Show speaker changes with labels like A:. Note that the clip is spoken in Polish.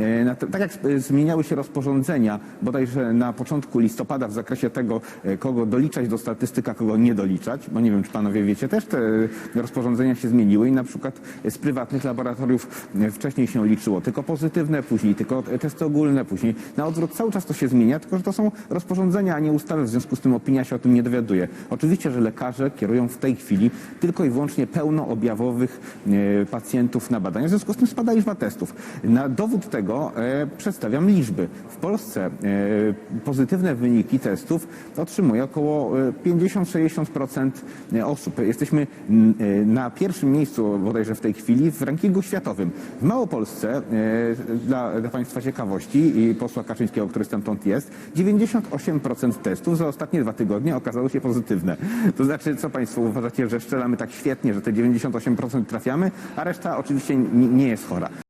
A: E, Tak jak e, zmieniały się rozporządzenia, bodajże na początku listopada w zakresie tego, e, kogo doliczać do statystyk, a kogo nie doliczać, bo nie wiem, czy panowie wiecie, też te rozporządzenia się zmieniły i na przykład z prywatnych laboratoriów wcześniej się liczyło tylko pozytywne, później tylko testy ogólne, później na odwrót. Cały czas to się zmienia, tylko że to są rozporządzenia, a nie ustawy, w związku z tym opinia się o tym nie dowiaduje. Oczywiście, że lekarze kierują w tej chwili tylko i wyłącznie pełnoobjawowych pacjentów na badania, w związku z tym spada liczba testów. Na dowód tego e, przedstawiam liczby. W Polsce e, pozytywne wyniki testów otrzymuje około e, 50-60% osób. Jesteśmy e, na pierwszym miejscu bodajże w tej chwili w rankingu światowym. W Małopolsce, e, dla, dla Państwa ciekawości i posła Kaczyńskiego, który stamtąd jest, 98% testów za ostatnie dwa tygodnie okazało się pozytywne. To znaczy, co Państwo uważacie, że strzelamy tak świetnie, że te 98% trafiamy, a reszta oczywiście nie jest chora.